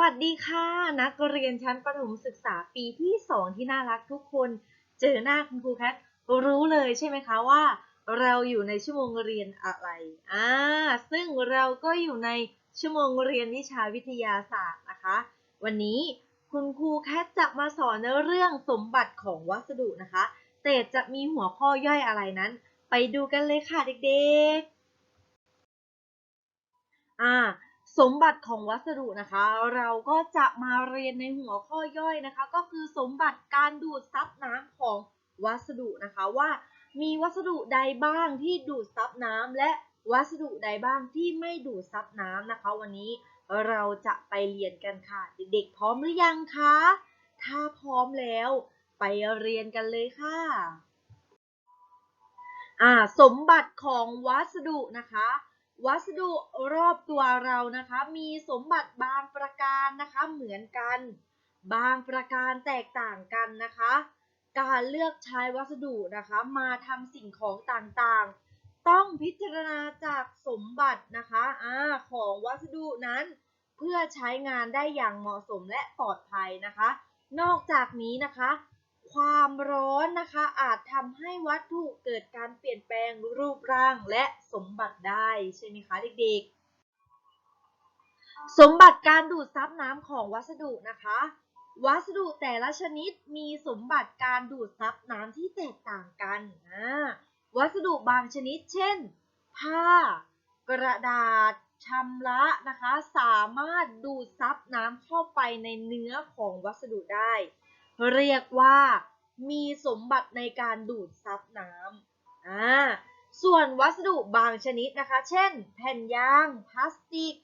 วัสดีค่ะ นักเรียนชั้นประถมศึกษาปีที่ 2 ที่น่ารักทุกคน เจอหน้าคุณครูแคทรู้เลยใช่ไหมคะว่า เราอยู่ในชั่วโมงเรียนอะไรอ่าซึ่งเราก็อยู่ในชั่วโมงเรียนวิชาวิทยาศาสตร์นะคะ วันนี้คุณครูแคทจะมาสอนในเรื่องสมบัติของวัสดุนะคะ แต่จะมีหัวข้อย่อยอะไรนั้น ไปดูกันเลยค่ะเด็กๆอ่า สมบัติของวัสดุนะคะ เราก็จะมาเรียนในหัวข้อย่อยนะคะ ก็คือสมบัติการดูดซับน้ำของวัสดุนะคะว่า มีวัสดุใดบ้างที่ดูดซับน้ำและวัสดุใดบ้างที่ไม่ดูดซับน้ำนะคะ วันนี้เราจะไปเรียนกันค่ะ เด็กๆพร้อมหรือยังคะถ้าพร้อมแล้วไปเรียนกันเลยค่ะอ่าสมบัติของวัสดุนะคะ วัสดุรอบตัวเรานะคะ มีสมบัติบางประการนะคะ เหมือนกัน บางประการแตกต่างกันนะคะ การเลือกใช้วัสดุนะคะ มาทำสิ่งของต่างๆ ต้องพิจารณาจากสมบัตินะคะอาของวัสดุนั้นเพื่อใช้งานได้อย่างเหมาะสมและปลอดภัยนะคะ นอกจากนี้นะคะ ความร้อนนะคะอาจทำให้ วัตถุเกิดการเปลี่ยนแปลงรูปร่างและสมบัติได้ใช่ไหมคะเด็กๆ สมบัติการดูดซับน้ำของวัสดุนะคะ วัสดุแต่ละชนิดมีสมบัติการดูดซับน้ำที่แตกต่างกันวัสดุบางชนิดเช่น ผ้า กระดาษชำระนะคะ สามารถดูดซับน้ำเข้าไปในเนื้อของวัสดุได้ เรียกว่า มีสมบัติในการดูดซับน้ำอ่าส่วนวัสดุบางชนิดนะคะ เช่น แผ่นยาง พลาสติก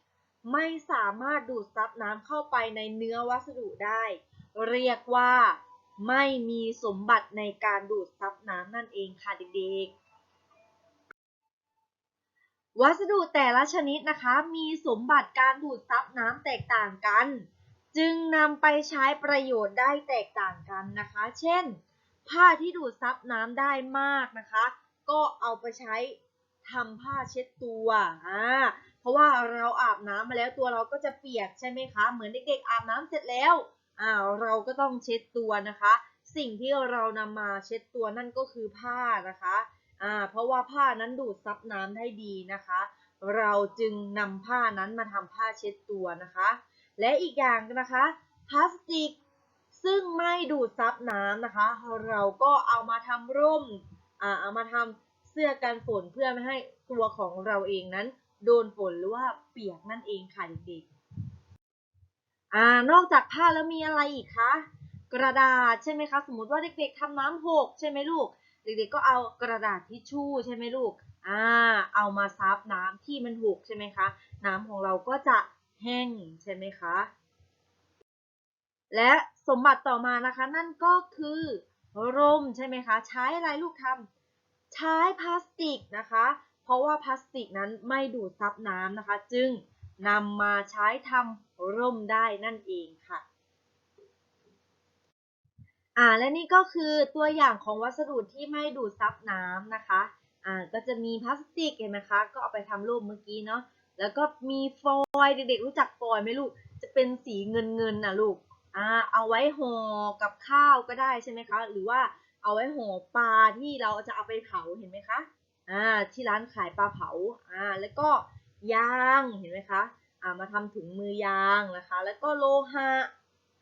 ไม่สามารถดูดซับน้ำเข้าไปในเนื้อวัสดุได้ เรียกว่าไม่มีสมบัติในการดูดซับน้ำนั่นเองค่ะเด็กๆ วัสดุแต่ละชนิดนะคะ มีสมบัติการดูดซับน้ำแตกต่างกัน จึงนำไปใช้ประโยชน์ได้แตกต่างกันนะคะ เช่น ผ้าที่ดูดซับน้ำได้มากนะคะ ก็เอาไปใช้ทำผ้าเช็ดตัวอ่าเพราะว่าเราอาบน้ำมาแล้วตัวเราก็จะเปียกใช่ไหมคะ เหมือนเด็กๆอาบน้ำเสร็จแล้วอ่าเราก็ต้องเช็ดตัวนะคะ สิ่งที่เรานำมาเช็ดตัวนั่นก็คือผ้านะคะอ่าเพราะว่าผ้านั้นดูดซับน้ำได้ดีนะคะ เราจึงนำผ้านั้นมาทำผ้าเช็ดตัวนะคะ และอีกอย่างนะคะพลาสติกซึ่งไม่ดูดซับน้ำนะคะ เราก็เอามาทำร่มอ่าเอามาทำเสื้อกันฝนเพื่อไม่ให้ตัวของเราเองนั้น โดนฝนหรือว่าเปียกนั่นเองค่ะเด็กๆอ่านอกจากผ้าแล้วมีอะไรอีกคะกระดาษใช่ไหมคะ สมมติว่าเด็กๆทำน้ำหกใช่ไหมลูก เด็กๆก็เอากระดาษทิชชู่ใช่ไหมลูกอ่าเอามาซับน้ำที่มันหกใช่ไหมคะ น้ำของเราก็จะ แห้งใช่ไหมคะ และสมบัติต่อมานะคะนั่นก็คือร่มใช่ไหมคะ ใช้อะไรลูกทำใช้พลาสติกนะคะ เพราะว่าพลาสติกนั้นไม่ดูดซับน้ำนะคะ จึงนำมาใช้ทำร่มได้นั่นเองค่ะอ่าและนี่ก็คือตัวอย่างของวัสดุที่ไม่ดูดซับน้ำนะคะอ่าก็จะมีพลาสติกเห็นไหมคะ ก็เอาไปทำร่มเมื่อกี้เนาะ แล้วก็มีฟอยเด็กๆรู้จักฟอยไหมลูก จะเป็นสีเงินเงินนะลูกอ่าเอาไว้ห่อกับข้าวก็ได้ใช่ไหมคะ หรือว่าเอาไว้ห่อปลาที่เราจะเอาไปเผาเห็นไหมคะอ่าที่ร้านขายปลาเผาอ่าแล้วก็ยางเห็นไหมคะอ่ามาทำถุงมือยางนะคะ แล้วก็โลหะ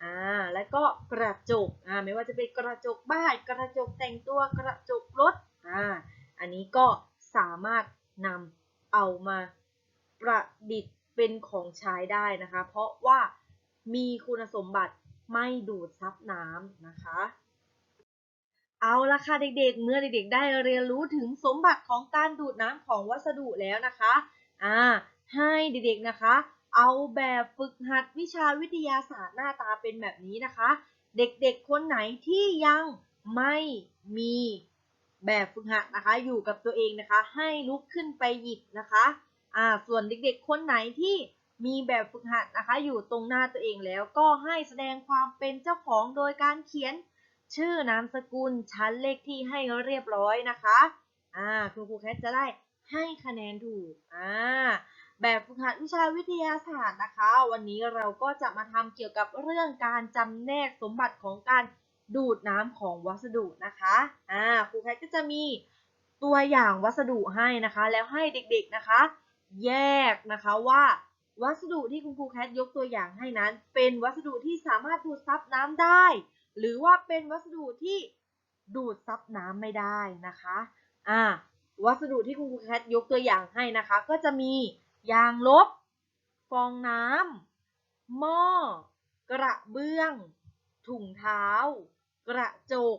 อ่าแล้วก็กระจกอ่าไม่ว่าจะเป็นกระจกบ้านกระจกแต่งตัวกระจกรถอ่าอันนี้ก็สามารถนำเอามา ประดิษฐ์เป็นของใช้ได้นะคะ เพราะว่ามีคุณสมบัติไม่ดูดซับน้ำนะคะ เอาละค่ะเด็กๆ เมื่อเด็กๆ ได้เรียนรู้ถึงสมบัติของการดูดน้ำของวัสดุแล้วนะคะ อ่า ให้เด็กๆ นะคะ เอาแบบฝึกหัดวิชาวิทยาศาสตร์หน้าตาเป็นแบบนี้นะคะ เด็กๆ คนไหนที่ยังไม่มีแบบฝึกหัดนะคะ อยู่กับตัวเองนะคะ ให้ลุกขึ้นไปหยิบนะคะ อ่าส่วนเด็กๆ คนไหนที่มีแบบฝึกหัดนะคะ อยู่ตรงหน้าตัวเองแล้วก็ให้แสดงความเป็นเจ้าของโดยการเขียนชื่อนามสกุลชั้นเลขที่ให้เรียบร้อยนะคะอ่าครูครูแคทจะได้ให้คะแนนถูกอ่าแบบฝึกหัดวิวิชาวิทยาศาสตร์นะคะ วันนี้เราก็จะมาทำเกี่ยวกับเรื่องการจำแนกสมบัติของการดูดน้ำของวัสดุนะคะอ่าครูแคทก็จะมีตัวอย่างวัสดุให้นะคะ แล้วให้เด็กๆนะคะ แยกนะคะว่า วัสดุที่คุณครูแคทยกตัวอย่างให้นั้น เป็นวัสดุที่สามารถดูดซับน้ำได้ หรือว่าเป็นวัสดุที่ดูดซับน้ำไม่ได้นะคะอ่าวัสดุที่คุณครูแคทยกตัวอย่างให้นะคะ ก็จะมียางลบ ฟองน้ำหม้อ กระเบื้อง ถุงเท้า กระจก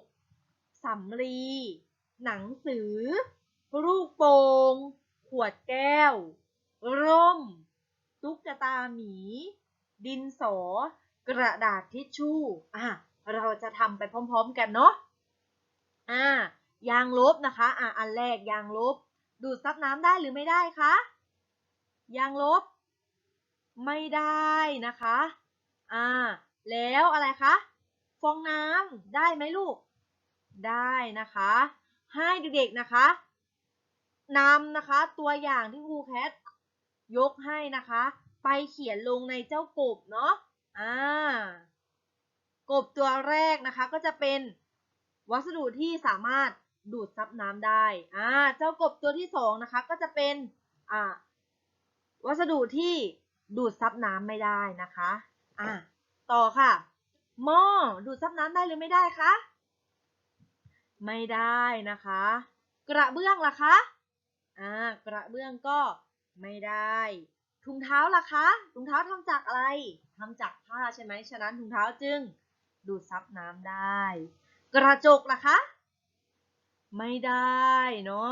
สำลี หนังสือ ลูกโป่งขวดแก้ว ร่ม ตุ๊กตาหมี ดินสอ กระดาษทิชชู่อะเราจะทำไปพร้อมๆกันเนาะอ่ายางลบนะคะอะอันแรกยางลบ ดูดซับน้ำได้หรือไม่ได้คะยางลบ ไม่ได้นะคะอ่าแล้วอะไรคะฟองน้ำได้ไหมลูก ได้นะคะ ให้เด็กๆนะคะนำนะคะ ตัวอย่างที่ครูแคท ยกให้นะคะ ไปเขียนลงในเจ้ากบเนาะอ่ากบตัวแรกนะคะก็จะเป็นวัสดุที่สามารถดูดซับน้ำได้อ่าเจ้ากบตัวที่สองนะคะก็จะเป็นอ่าวัสดุที่ดูดซับน้ำไม่ได้นะคะอ่าต่อค่ะ หม้อดูดซับน้ำได้หรือไม่ได้คะไม่ได้นะคะ กระเบื้องล่ะคะอ่ากระเบื้องก็ ไม่ได้ถุงเท้าล่ะคะถุงเท้าทำจากอะไรทำจากผ้าใช่ไหมฉะนั้นถุงเท้าจึง ดูดซับน้ำได้ กระจกล่ะคะ ไม่ได้เนาะ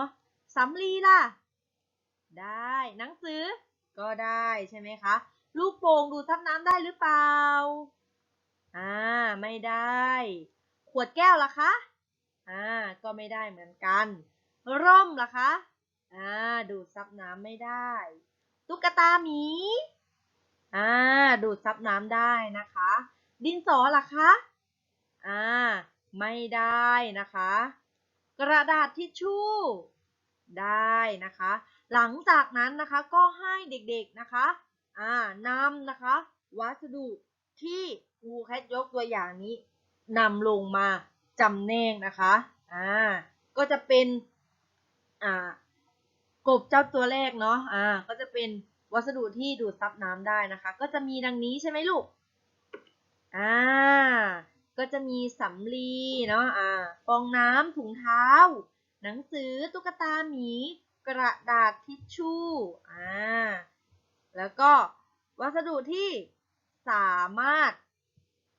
สำลีล่ะ ได้หนังสือ ก็ได้ใช่ไหมคะ ลูกโป่งดูดซับน้ำได้หรือเปล่าอ่าไม่ได้ ขวดแก้วล่ะคะอ่าก็ไม่ได้เหมือนกัน ร่มล่ะคะอ่า ดูดซับน้ำไม่ได้ ตุ๊กตาหมีอ่าดูดซับน้ำได้นะคะ ดินสอล่ะคะอ่าไม่ได้นะคะ กระดาษทิชชู่ได้นะคะ หลังจากนั้นนะคะก็ให้เด็กๆนะคะอ่านำนะคะ วัสดุที่ครูแคทยกตัวอย่างนี้นำลงมาจำแนกนะคะอ่าก็จะเป็นอ่า กบเจ้าตัวแรกเนาะ อ่า ก็จะเป็นวัสดุที่ดูดซับน้ำได้นะคะ ก็จะมีดังนี้ใช่ไหมลูก อ่า ก็จะมีสำลีเนาะ อ่า ฟองน้ำถุงเท้า หนังสือตุ๊กตาหมี กระดาษทิชชู่ อ่า แล้วก็วัสดุที่สามารถ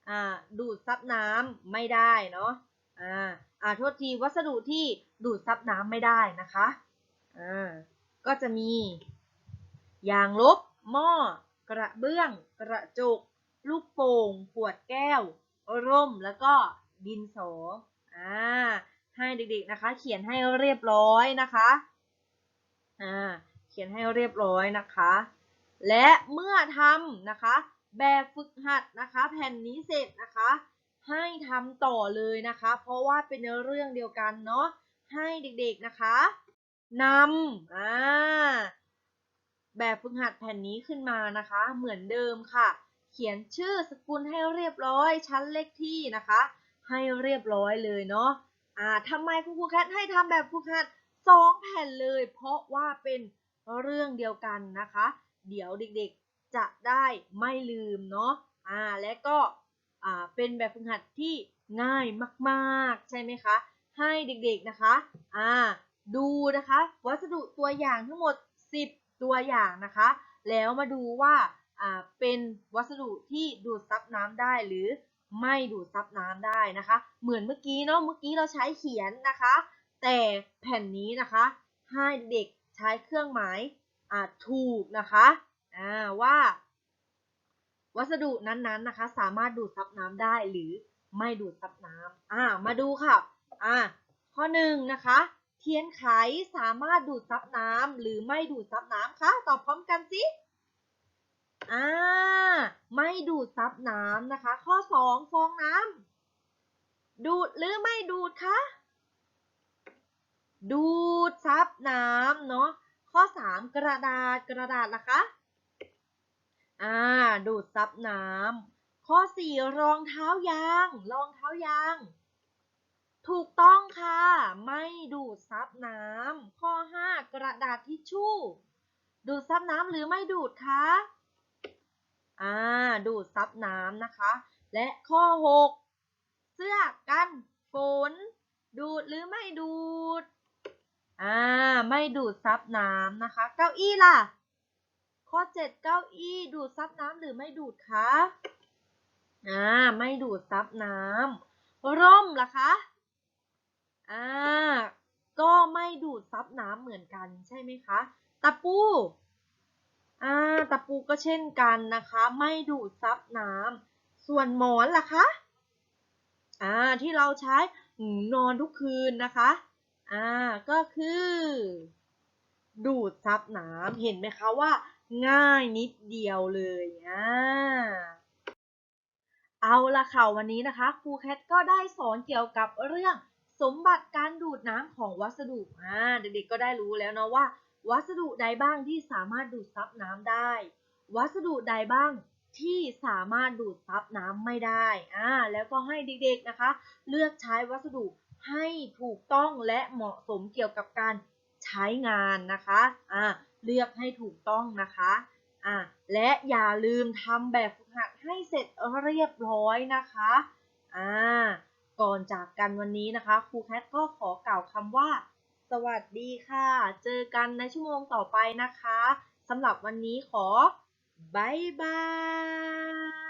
อ่า ดูดซับน้ำไม่ได้เนาะ อ่า อ่า โทษที วัสดุที่ดูดซับน้ำไม่ได้นะคะ อ่าก็จะมี ยางลบ หม้อ กระเบื้อง กระจก ลูกโป่ง ขวดแก้ว ร่ม แล้วก็ดินสออ่าให้เด็กๆนะคะ เขียนให้เรียบร้อยนะคะอ่าเขียนให้เรียบร้อยนะคะ และเมื่อทำนะคะ แบบฝึกหัดนะคะ แผ่นนี้เสร็จนะคะ ให้ทำต่อเลยนะคะ เพราะว่าเป็นเรื่องเดียวกันเนาะให้เด็กๆนะคะ นำอ่าแบบฝึกหัดแผ่นนี้ขึ้นมานะคะ เหมือนเดิมค่ะ เขียนชื่อสกุลให้เรียบร้อย ชั้นเลขที่นะคะ ให้เรียบร้อยเลยเนาะอ่าทำไมคุณครูแคทให้ทำแบบฝึกหัดสองแผ่นเลย เพราะว่าเป็นเรื่องเดียวกันนะคะ เดี๋ยวเด็กๆจะได้ไม่ลืมเนาะอ่าและก็อ่าเป็นแบบฝึกหัดที่ง่ายมากๆ ใช่ไหมคะ ให้เด็กๆนะคะอ่า ดูนะคะ วัสดุตัวอย่างทั้งหมด 10 ตัวอย่างนะคะ แล้วมาดูว่าเป็นวัสดุที่ดูดซับน้ำได้หรือไม่ดูดซับน้ำได้นะคะ เหมือนเมื่อกี้เนาะเมื่อกี้เราใช้เขียนนะคะ แต่แผ่นนี้นะคะให้เด็กใช้เครื่องหมายถูกนะคะว่า วัสดุนั้นๆนะคะ สามารถดูดซับน้ำได้หรือไม่ดูดซับน้ำอ่ามาดูค่ะอ่าข้อหนึ่งนะคะ เทียนไขสามารถดูดซับน้ำหรือไม่ดูดซับน้ำคะตอบพร้อมกันสิอ่าไม่ดูดซับน้ำนะคะ ข้อสองฟองน้ำดูดหรือไม่ดูดคะดูดซับน้ำเนาะข้อสามกระดาษกระดาษล่ะคะอ่าดูดซับน้ำข้อสี่รองเท้ายาง รองเท้ายาง ถูกต้องค่ะ ไม่ดูดซับน้ำข้อห้ากระดาษทิชชู่ ดูดซับน้ำหรือไม่ดูดคะอ่าดูดซับน้ำนะคะ และข้อหกเสื้อกันฝนดูดหรือไม่ดูดอ่าไม่ดูดซับน้ำนะคะ เก้าอี้ล่ะ ข้อเจ็ดเก้าอี้ดูดซับน้ำหรือไม่ดูดคะอ่าไม่ดูดซับน้ำร่มล่ะคะ อ่า ก็ไม่ดูดซับน้ำเหมือนกันใช่ไหมคะ ตะปู อ่า ตะปูก็เช่นกันนะคะ ไม่ดูดซับน้ำ ส่วนหมอนล่ะคะ อ่า ที่เราใช้นอนทุกคืนนะคะ อ่า ก็คือ ดูดซับน้ำ เห็นไหมคะว่า ง่ายนิดเดียวเลย อ่าเอาละค่ะวันนี้นะคะครูแคทก็ได้สอนเกี่ยวกับเรื่อง สมบัติการดูดน้ำของวัสดุอ่าเด็กๆก็ได้รู้แล้วเนาะว่า วัสดุใดบ้างที่สามารถดูดซับน้ำได้ วัสดุใดบ้างที่สามารถดูดซับน้ำไม่ได้อ่าแล้วก็ให้เด็กๆนะคะ เลือกใช้วัสดุให้ถูกต้องและเหมาะสมเกี่ยวกับการใช้งานนะคะอ่าเลือกให้ถูกต้องนะคะอะและอย่าลืมทำแบบฝึกหัดให้เสร็จเรียบร้อยนะคะอ่า ก่อนจากกันวันนี้นะคะครูแคทก็ขอกล่าวคำว่า สวัสดีค่ะ เจอกันในชั่วโมงต่อไปนะคะสำหรับวันนี้ขอบายบาย